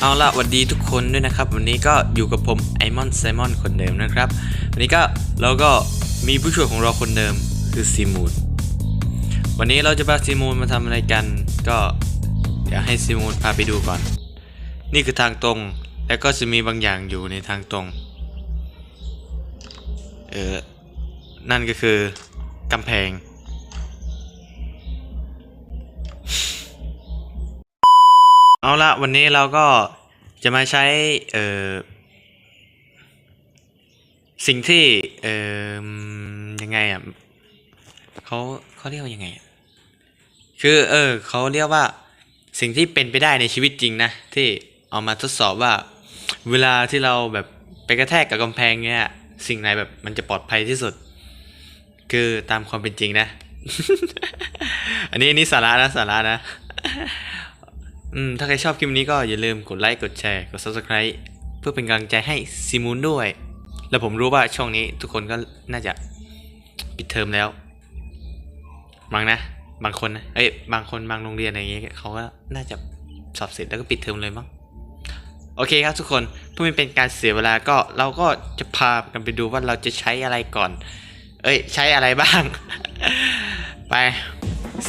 เอาละสวัสดีทุกคนด้วยนะครับ วันนี้ก็อยู่กับผมไอมอนไซมอนคนเดิมนะครับ วันนี้ก็เราก็มีผู้ช่วยของเราคนเดิมคือซีมูนวันนี้เราจะพาซีมูนมาทำอะไรกัน ก็เดี๋ยวให้ซีมูนพาไปดูก่อน นี่คือทางตรงแล้วก็จะมีบางอย่างอยู่ในทางตรงเออนั่นก็คือกำแพง เอาละวันนี้เราก็จะมาใช้เอ่อสิ่งที่เอ่อยังไงอะเขาเขาเรียกว่ายังไงอะคือเออเขาเรียกว่าสิ่งที่เป็นไปได้ในชีวิตจริงนะ ที่เอามาทดสอบว่า เวลาที่เราแบบไปกระแทกกับกำแพงเนี้ยสิ่งไหนแบบมันจะปลอดภัยที่สุด คือตามความเป็นจริงนะ อันนี้อันนี้สาระนะสาระนะ อืมถ้าใครชอบคลิปนี้ก็อย่าลืมกดไลค์ กดแชร์ กด subscribe เพื่อเป็นกำลังใจให้ซีมูนด้วย แล้วผมรู้ว่าช่วงนี้ทุกคนก็น่าจะปิดเทอมแล้วบางนะ บางคนนะ เอ้ย บางคนบางโรงเรียนอะไรอย่างเงี้ยเขาก็น่าจะสอบเสร็จแล้วก็ปิดเทอมเลยมั้ง โอเคครับทุกคน เพื่อไม่เป็นการเสียเวลาก็เราก็จะพากันไปดูว่าเราจะใช้อะไรก่อน เอ้ย ใช้อะไรบ้าง ไป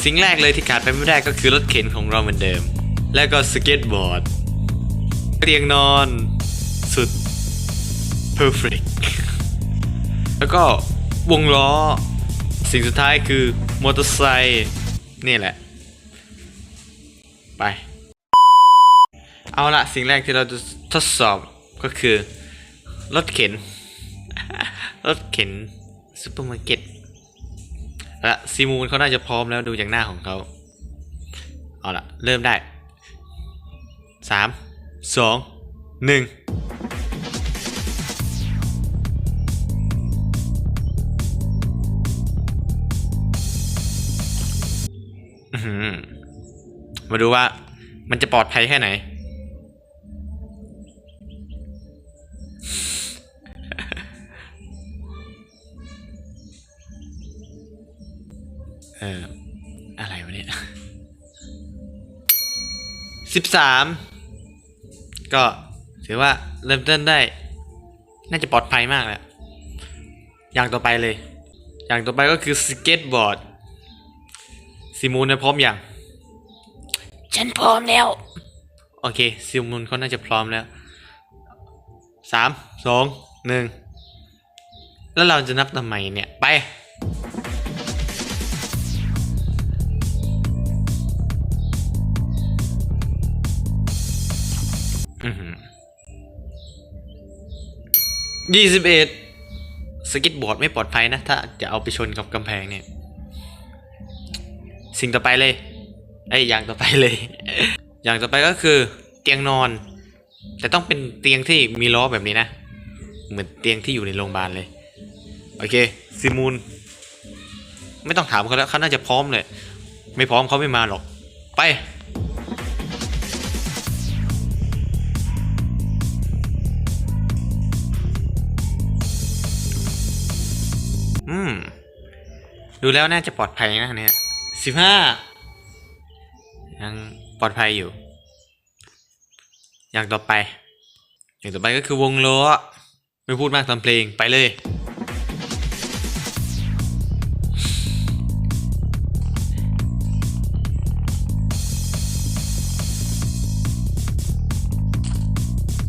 สิ่งแรกเลยที่ขาดไปไม่ได้ก็คือรถเข็นของเราเหมือนเดิม แล้วก็สเก็ตบอร์ดเตียงนอนสุด perfect แล้วก็วงล้อ สิ่งสุดท้ายคือมอเตอร์ไซค์นี่แหละ ไป เอาละสิ่งแรกที่เราจะทดสอบก็คือ รถเข็น รถเข็นซูเปอร์มาร์เก็ตและซีมูนเขาน่าจะพร้อมแล้วดูจากหน้าของเขา เอาละเริ่มได้ สามสองหนึ่งอื้อหือมาดูว่ามันจะปลอดภัยแค่ไหน เอออะไรวะเนี่ยสิบสาม ก็ถือว่าเริ่มต้นได้ น่าจะปลอดภัยมากแหละอย่างต่อไปเลย อย่างต่อไปก็คือสเก็ตบอร์ดซิมูนเนี่ยพร้อมอย่าง ฉันพร้อมแล้ว โอเคซิมูนเขาน่าจะพร้อมแล้วสามสองหนึ่งแล้วเราจะนับทำไมเนี่ย ไป ยี่สิบเอ็ดสกิตบอร์ดไม่ปลอดภัยนะ ถ้าจะเอาไปชนกับกำแพงเนี่ย สิ่งต่อไปเลยไอ้ยอย่างต่อไปเลย อย่างต่อไปก็คือ เตียงนอน แต่ต้องเป็นเตียงที่มีล้อแบบนี้นะ เหมือนเตียงที่อยู่ในโรงพยาบาลเลย โอเคซิมูนไม่ต้องถามเขาแล้วเขาน่าจะพร้อมเลย ไม่พร้อมเขาไม่มาหรอก ไป อืม ดูแล้วน่าจะปลอดภัยนะเนี่ยสิบห้ายังปลอดภัยอยู่ อย่างต่อไป อย่างต่อไปก็คือวงล้อไม่พูดมากทำเพลงไปเลย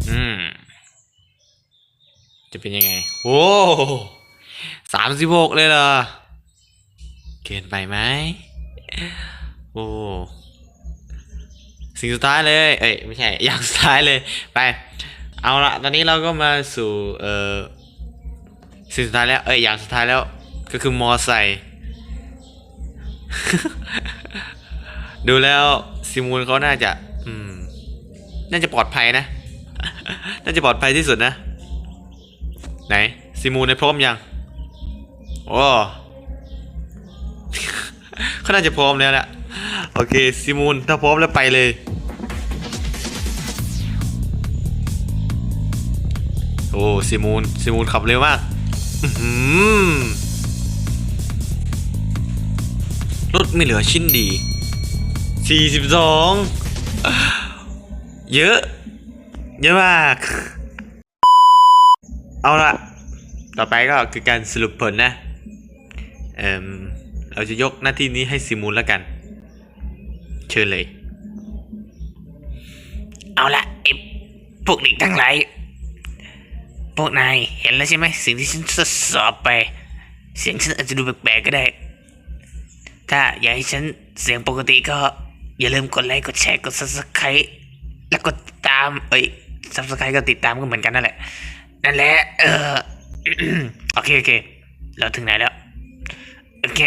อืมจะเป็นยังไง โอ้ สามสิบหกเลยเหรอ เกินไปไหม โอ้ สิ่งสุดท้ายเลย เอ้ยไม่ใช่ อย่างสุดท้ายเลย ไป เอาละตอนนี้เราก็มาสู่ เอ่อ สิ่งสุดท้ายแล้ว เอ้ย อย่างสุดท้ายแล้ว ก็คือมอไซค์ ดูแล้วซิมูลเขาน่าจะ อืม น่าจะปลอดภัยนะ น่าจะปลอดภัยที่สุดนะ ไหน ซิมูลในพร้อมยัง โอ้เขาน่าจะพร้อมแล้วแหละโอเคซิมูนถ้าพร้อมแล้วไปเลยโอ้ซิมูนซิมูนขับเร็วมากรถไม่เหลือชิ้นดี 42 เยอะ เยอะมาก เอาละต่อไปก็คือการสรุปผลนะ เอ่มเราจะยกหน้าที่นี้ให้ซิมูลแล้วกัน เชิญเลย เอาละไอ้พวกเด็กทั้งหลายพวกนายเห็นแล้วใช่ไหมสิ่งที่ฉันทดสอบไป เสียงฉันอาจจะดูแปลกๆก็ได้ ถ้าอยากให้ฉันเสียงปกติก็อย่าลืมกดไลค์กดแชร์กด subscribe แล้วกดติดตาม เอ้ย subscribe ก็ติดตามก็เหมือนกันนั่นแหละ นั่นแหละ เออโอเคโอเค เราถึงไหนแล้ว ค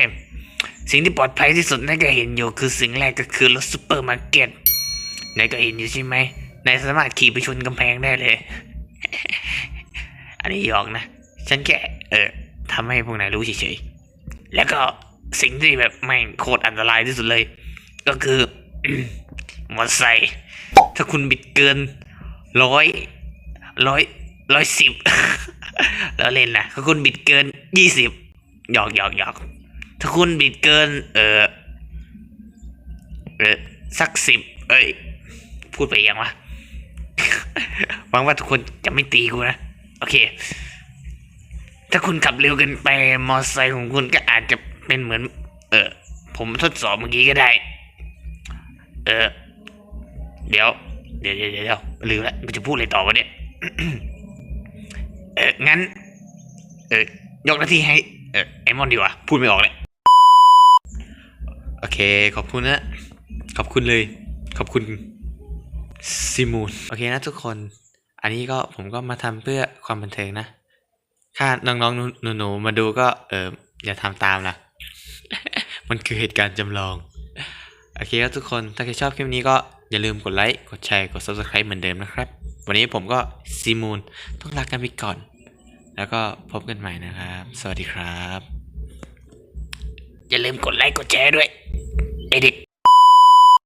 สิ่งที่ปลอดภัยที่สุดนั่นก็เห็นอยู่คือสิ่งแรกก็คือรถซูเปอร์มาร์เก็ตนายก็เห็นอยู่ใช่ไหมนายสามารถขี่ไปชนกำแพงได้เลย อันนี้หยอกนะ ฉันแค่เออทำให้พวกนายรู้เฉยๆ แล้วก็สิ่งที่แบบแม่งโคตรอันตรายที่สุดเลย ก็คือมอเตอร์ไซค์ถ้าคุณบิดเกินร้อยร้อยร้อยสิบแล้วเล่นนะถ้าคุณบิดเกินยี่สิบหยอกหยอกหยอก ถ้าคุณบิดเกิน เออเออสักสิบเอ้ย พูดไปยังวะหวังว่าทุกคนจะไม่ตีกูนะ โอเค ถ้าคุณขับเร็วเกินไปมอเตอร์ไซค์ของคุณก็อาจจะเป็นเหมือน เออผมทดสอบเมื่อกี้ก็ได้ เออ เดี๋ยว เดี๋ยวเดี๋ยวเดี๋ยวลืมล้วกูจะพูดอะไรต่อวะเนี่ย เอองั้น เออยกหน้าที่ให้ เออไอมอนดีกว่า พูดไม่ออกเลย โอเค ขอบคุณนะ ขอบคุณเลย ขอบคุณซิมูนโอเคนะทุกคน อันนี้ก็ผมก็มาทำเพื่อความบันเทิงนะถ้าน้องๆหนูๆมาดูก็เอออย่าทำตามนะมันคือเหตุการณ์จำลอง โอเคครับทุกคน ถ้าใครชอบคลิปนี้ก็อย่าลืมกดไลค์ กดแชร์ กด subscribe เหมือนเดิมนะครับ วันนี้ผมก็ซีมูนต้องลากันไปก่อน แล้วก็พบกันใหม่นะครับ สวัสดีครับ อย่าลืมกดไลค์ กดแชร์ด้วย ไอเด็ก